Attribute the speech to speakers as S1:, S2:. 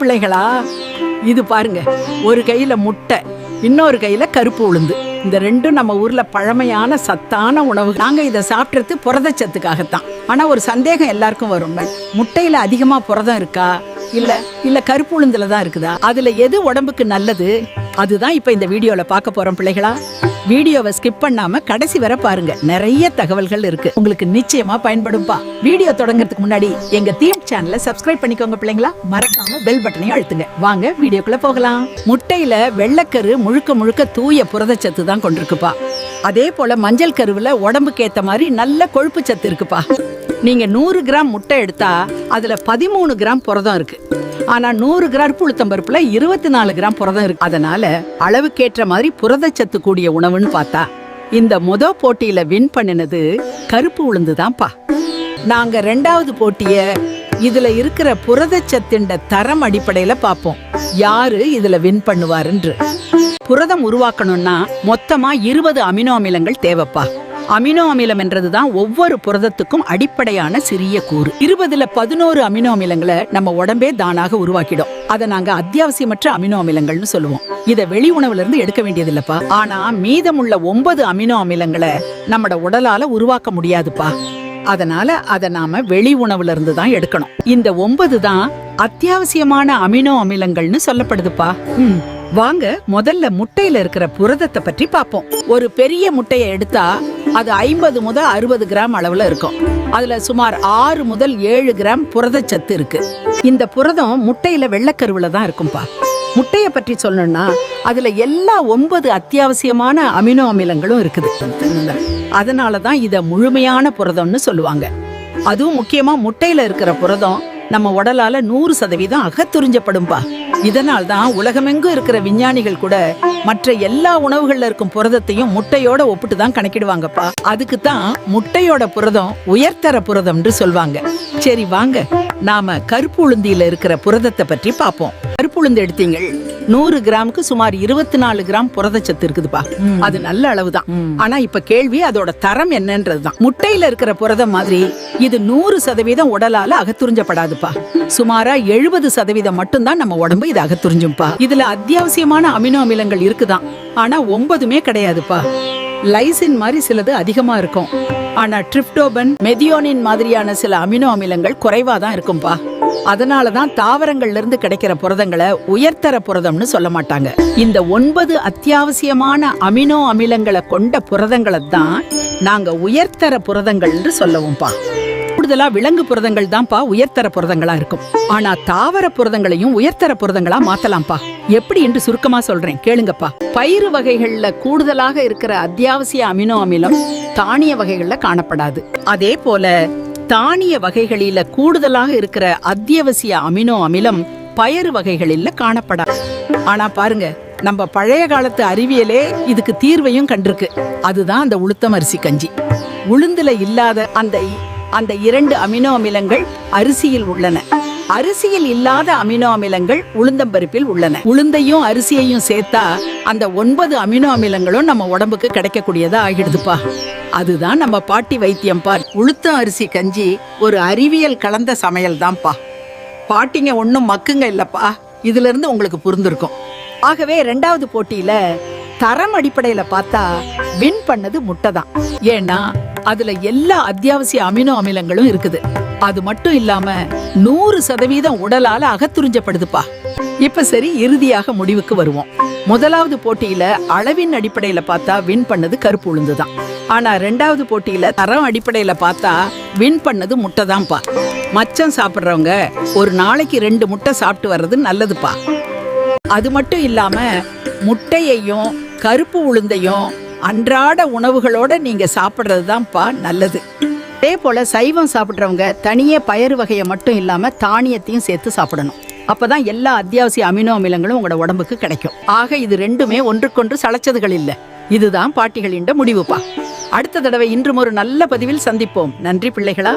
S1: பிள்ளைகளா? இது பாருங்க ஒரு கையில முட்டை இன்னொரு கையில கருப்பு உளுந்து. இந்த ரெண்டும் நம்ம ஊர்ல பழமையான சத்தான உணவு நாங்க இதை சாப்பிட்றது புரதச்சத்துக்காகத்தான் ஆனா ஒரு சந்தேகம் எல்லாருக்கும் வரும். முட்டையில அதிகமா புரதம் இருக்கா? இல்ல இல்ல கருப்பு உளுந்துல தான் இருக்குதா? அதுல எது உடம்புக்கு நல்லது? அதுதான் இப்ப இந்த வீடியோல பார்க்க போறோம் பிள்ளைகளா. வீடியோவை ஸ்கிப் பண்ணாம கடைசி வரை பாருங்க. நிறைய தகவல்கள் இருக்கு. உங்களுக்கு நிச்சயமா பயன்படும்பா. வீடியோ தொடங்குறதுக்கு முன்னாடி எங்க தீம் சேனலை சப்ஸ்கிரைப் பண்ணிக்கோங்க பிள்ளைங்களா. மறக்காம பெல் பட்டனையும் அழுத்துங்க. வாங்க வீடியோக்குள்ள போகலாம். முட்டையில வெள்ளைக்கரு முழுக்க முழுக்க தூய புரதச்சத்து தான் கொண்டிருக்குப்பா. அதே போல மஞ்சள் கருவுல உடம்புக்கு ஏத்த மாதிரி நல்ல கொழுப்பு சத்து இருக்குப்பா. நீங்க நூறு கிராம் முட்டை எடுத்தா அதுல பதிமூணு கிராம் புரதம் இருக்கு. ஆனா நூறு கிராம் புழுத்தம்பருப்புல இருபத்தி நாலு கிராம் புரதம் இருக்கு. அதனால அளவுக்கேற்ற மாதிரி புரதச்சத்து கூடிய உணவுன்னு பார்த்தா இந்த முத போட்டியில வின் பண்ணினது கருப்பு உளுந்து தான்ப்பா நாங்க ரெண்டாவது போட்டிய இதுல இருக்கிற புரதச்சத்தின் தரம் அடிப்படையில பார்ப்போம். யாரு இதுல வின் பண்ணுவாருன்று. புரதம் உருவாக்கணும்னா மொத்தமா இருபது அமினோ அமிலங்கள் தேவைப்பா. அமினோ அமிலம் என்றதுதான் ஒவ்வொரு புரதத்துக்கும் அடிப்படையான சிறிய கூறு. இருபதுல பதினோரு அமினோ அமிலங்களை நம்ம உடம்பே தானாக உருவாக்கிடும். அதை நாங்க அத்தியாவசியமற்ற அமினோ அமிலங்கள்னு சொல்லுவோம். இதை வெளி உணவுல இருந்து எடுக்க வேண்டியது இல்லப்பா ஆனா மீதமுள்ள ஒன்பது அமினோ அமிலங்களை நம்மட உடலால உருவாக்க முடியாதுப்பா. அதனால அதை நாம வெளி உணவுல இருந்து தான் எடுக்கணும். இந்த ஒன்பது தான் அத்தியாவசியமான அமினோ அமிலங்கள்னு சொல்லப்படுதுப்பா. ம், வாங்க முதல்ல முட்டையில இருக்கிற புரதத்தை பற்றி பார்ப்போம் ஒரு பெரிய முட்டையை எடுத்தா அது ஐம்பது முதல் அறுபது கிராம் அளவில் இருக்கும். அதில் சுமார் ஆறு முதல் ஏழு கிராம் புரதச்சத்து இருக்கு. இந்த புரதம் முட்டையில் வெள்ளக்கருவில் தான் இருக்கும்பா. முட்டையை பற்றி சொல்லணும்னா அதில் எல்லா ஒன்பது அத்தியாவசியமான அமினோ அமிலங்களும் இருக்குது. அதனால தான் இதை முழுமையான புரதம்னு சொல்லுவாங்க. அதுவும் முக்கியமாக முட்டையில் இருக்கிற புரதம் நம்ம உடலால நூறு சதவீதம் அகத்துறிஞ்சப்படும்பா. இதனால் தான் உலகமெங்கும் இருக்கிற விஞ்ஞானிகள் கூட மற்ற எல்லா உணவுகள்ல இருக்கும் புரதத்தையும் முட்டையோட ஒப்பிட்டு தான் கணக்கிடுவாங்கப்பா. அதுக்கு தான் முட்டையோட புரதம் உயர்தர புரதம்னு சொல்வாங்க. சரி வாங்க நாம கருப்பு உளுந்தியில இருக்கிற புரதத்தை பற்றி பார்ப்போம். கருப்பு உளுந்து எடுத்தீங்கள். நூறு கிராமுக்கு சுமார் இருபத்தி நாலு கிராம் புரதச்சத்து இருக்குதுப்பா. அது நல்ல அளவுதான். ஆனா இப்ப கேள்வி அதோட தரம் என்னன்றதுதான். முட்டையில இருக்கிற புரதம் மாதிரி இது நூறு சதவீதம் உடலால அகத்துறிஞ்சப்படாதுப்பா சுமாரா எழுபது சதவீதம் மட்டும்தான் நம்ம உடம்பு இது அகத்துறிஞ்சும்பா இதுல அத்தியாவசியமான அமினோ அமிலங்கள் இருக்குதான். ஆனா ஒன்பதுமே கிடையாதுப்பா. லைசின் மாதிரி சிலது அதிகமா இருக்கும். ஆனா ட்ரிப்டோபன் மெதியோனின் மாதிரியான சில அமினோ அமிலங்கள் குறைவா தான் இருக்கும்பா. அதனால தான் தாவரங்கள்ல இருந்து கிடைக்கிற புரதங்களை உயர்தர புரதம்னு சொல்ல மாட்டாங்க. இந்த ஒன்பது அத்தியாவசியமான அமினோ அமிலங்களை கொண்ட புரதங்களை தான் நாங்க உயர்தர புரதங்கள்னு சொல்லவும்பா. கூடுதலா விலங்கு புரதங்கள் தான்ப்பா உயர்தர புரதங்களா இருக்கும். ஆனா தாவர புரதங்களையும் உயர்தர புரதங்களா மாத்தலாம்ப்பா. எப்படி என்று சுருக்கமா சொல்றேன் கேளுங்கப்பா. பயிறு வகைகள்ல கூடுதலாக இருக்கிற அத்தியாவசிய அமினோ அமிலம் தானிய வகைகள்ல காணப்படாது. அதே போல தானிய வகைகளில கூடுதலாக இருக்கிற அத்தியாவசிய அமினோ அமிலம் பயறு வகைகளில் காணப்படாது. ஆனா பாருங்க நம்ம பழைய காலத்து அறிவியலே இதுக்கு தீர்வையும் கண்டிருக்கு. அதுதான் அந்த உளுத்தம் அரிசி கஞ்சி. உளுந்துல இல்லாத அந்த அந்த இரண்டு அமினோ அமிலங்கள் அரிசியில் உள்ளன. அரிசியில் இல்லாத அமினோ அமிலங்கள் உளுந்தம்பருப்பில் உள்ளன. உளுந்தையும் அரிசியையும் சேர்த்தா அந்த ஒன்பது அமினோ அமிலங்களும் நம்ம உடம்புக்கு கிடைக்கக்கூடியதா ஆகிடுதுப்பா. அதுதான் நம்ம பாட்டி வைத்தியம் பார். உளுத்தம் அரிசி கஞ்சி ஒரு அறிவியல் கலந்த சமையல் தான்ப்பா பாட்டிங்க ஒன்றும் மக்குங்க இல்லைப்பா. இதுல இருந்து உங்களுக்கு புரிந்திருக்கும். ஆகவே ரெண்டாவது போட்டியில தரம் அடிப்படையில் பார்த்தா வின் பண்ணது முட்டை தான் ஏன்னா அதுல எல்லா அத்தியாவசிய அமினோ அமிலங்களும் இருக்குது. அது மட்டும் இல்லாம நூறு சதவீதம் உடலால அகத்துறிஞ்சப்படுதுப்பா. இப்ப சரி இறுதியாக முடிவுக்கு வருவோம். முதலாவது போட்டியில அளவின் அடிப்படையில பார்த்தா வின் பண்ணது கருப்பு உளுந்து தான் ஆனா ரெண்டாவது போட்டியில தரம் அடிப்படையில பார்த்தா வின் பண்ணது முட்டை தான்ப்பா மச்சம் சாப்பிட்றவங்க ஒரு நாளைக்கு ரெண்டு முட்டை சாப்பிட்டு வர்றது நல்லதுப்பா. அது மட்டும் இல்லாம முட்டையையும் கருப்பு உளுந்தையும் அன்றாட உணவுகளோட நீங்க சாப்பிட்றது தான்ப்பா நல்லது. அதே போல சைவம் சாப்பிட்றவங்க தனியே பயறு வகையை மட்டும் இல்லாம தானியத்தையும் சேர்த்து சாப்பிடணும். அப்பதான் எல்லா அத்தியாவசிய அமினோ அமிலங்களும் உங்களோட உடம்புக்கு கிடைக்கும். ஆக இது ரெண்டுமே ஒன்றுக்கொன்று சளைச்சதுகள் இல்ல. இதுதான் பாட்டிகளின் முடிவுப்பா. அடுத்த தடவை இன்றும் ஒரு நல்ல பதிவில் சந்திப்போம். நன்றி பிள்ளைகளா.